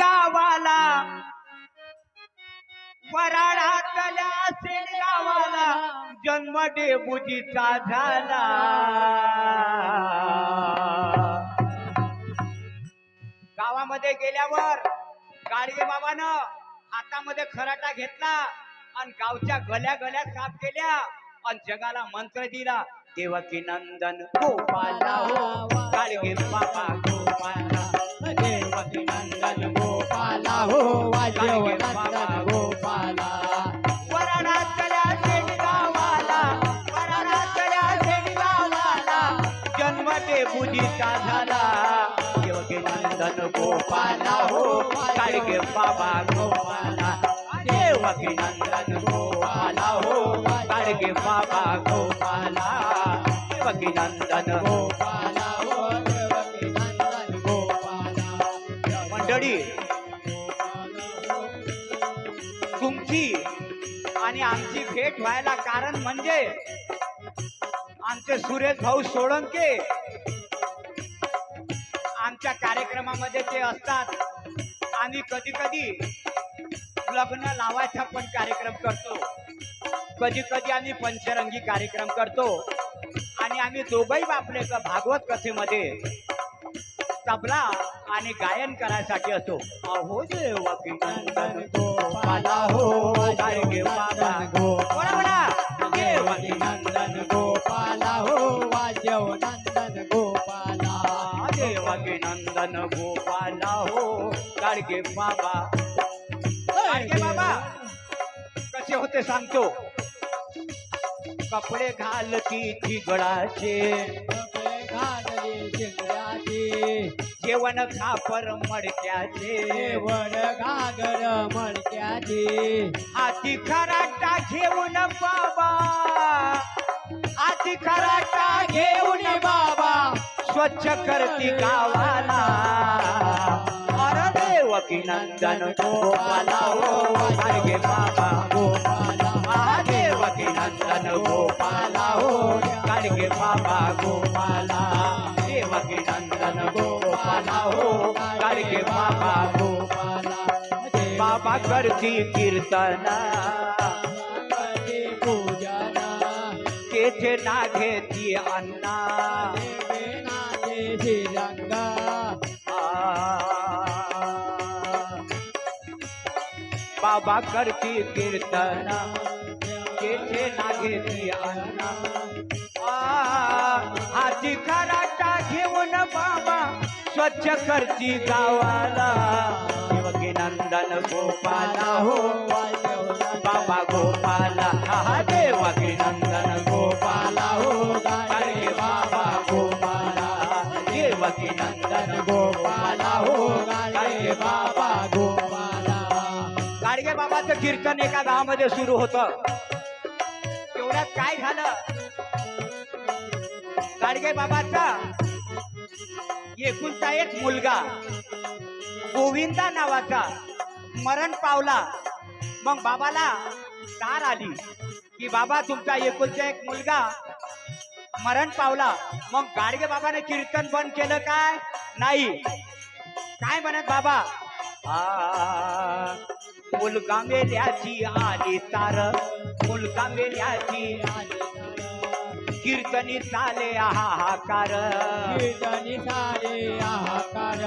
गावाला. वराडातल्या गावाला जन्म डेबुजीचा झाला. गावामध्ये गेल्यावर गाडगे बाबानं हातामध्ये खराटा घेतला आणि गावच्या गल्या गल्या साफ केल्या आणि जगाला मंत्र दिला देवकी नंदन गोपाला हो, गाडगे बाबा गोपाला देवकी नंदन हो, गोपाला. गोपाला जन्म बुजीचा झाला. देवकी नंदन गोपाला हो गाडगे बाबा गोपाला. देवकी नंदन गोपाला हो काळगे बाबा गोपाला. देवकी नंदन तुमची आणि आमची भेट व्हायला कारण म्हणजे आमचे सुरेश भाऊ सोळंके. आमच्या कार्यक्रमामध्ये ते असतात. आम्ही कधी कधी लग्न लावायचा पण कार्यक्रम करतो. कधी कधी आम्ही पंचरंगी कार्यक्रम करतो. आणि आम्ही दोघही बापले क- भागवत कथेमध्ये तबला आणि गायन करायसाठी असतो. अहो देवा हो. नंदन गोपाला हो गाडगे बाबा. गाडगे बाबा कसे होते सांगतो? कपडे घालती चिगडाचे घालले शिंगराचे जेवण खापर मडक्याचे. देवण घागर मडक्याचे. हाती खराटा घेऊन बाबा. हाती खराटा घेऊन बाबा. स्वच्छ करती गावाला. अरे देवकी नंदन गोपाला हो गाडगे बाबा गोपाला नंदन गोपाला हो गाडगे बाबा गोपाला. देवकी नंदन गोपाला हो गाडगे बाबा गोपाला. बाबा करती कीर्तना. पूजना. तेथे ना घेती अन्ना. श्रीरंगा बाबा करती कीर्तना तेथे ना घेती अन्ना हाती खराटा घेऊन बाबा स्वच्छ करती गावाला। देवकी नंदन गोपाला हो, बाबा गोपाला। हा बाबा गोपाला. गाडगे बाबाचं कीर्तन एका गावामध्ये सुरू होतं. तेवढ्यात काय झालं? गाडगे बाबाचा एकुलता एक मुलगा गोविंदा नावाचा मरण पावला. मग बाबाला तार आली की बाबा तुमचा एकूणचा एक मुलगा मरण पावला. मग गाडगे बाबाने कीर्तन बंद केलं काय? नाही. काय म्हणत बाबा? आ, मुलगा मेल्याची आली तार मुलगा मेल्याची कीर्तनी चाले हाहाकार. कीर्तनी सारे आहाकार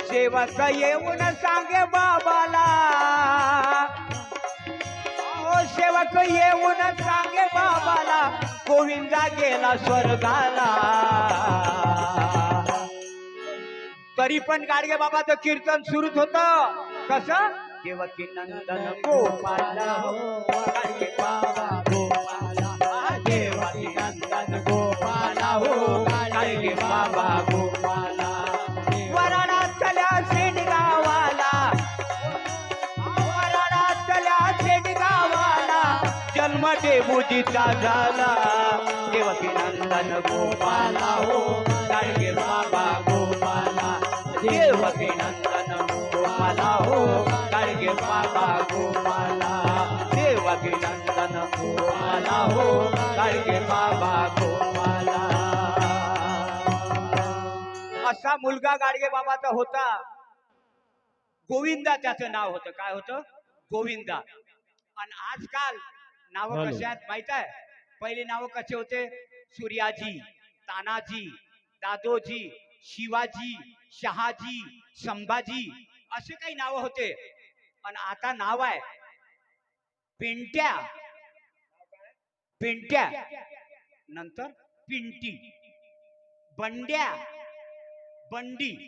सेवक येऊन सांगे बाबाला. ओ सेवक येऊन सांगे बाबाला. गोविंदा गेला स्वर्गाला. तरी पण गाडगे बाबाचं कीर्तन सुरूच होत. कसं? देवकी नंदन गोपाला गाडगे बाबा गोपाला. देवकी नंदन गोपाला हो गाडगे बाबा गोपाला. जन्म देवजीचा झाला. देवकी नंदन गोपाला हो गाडगे बाबा गोपाला देवकी नंदन गोपाला हो गाडगे बाबा गोपाला देवकी नंदन गोपाला हो गाडगे बाबा गोपाला असा मुलगा गाडगे बाबाचा होता. गोविंदा त्याचं नाव होतं. काय होतं? गोविंदा. आणि आजकाल नाव. कशी आहेत माहीत आहे? पहिले नाव कसे होते? सूर्याजी तानाजी दादोजी शिवाजी शहाजी संभाजी असे काही नाव होते. पण आता नाव आहे. पिंट्या. पिंट्या. नंतर पिंटी. बंड्या. बंडी.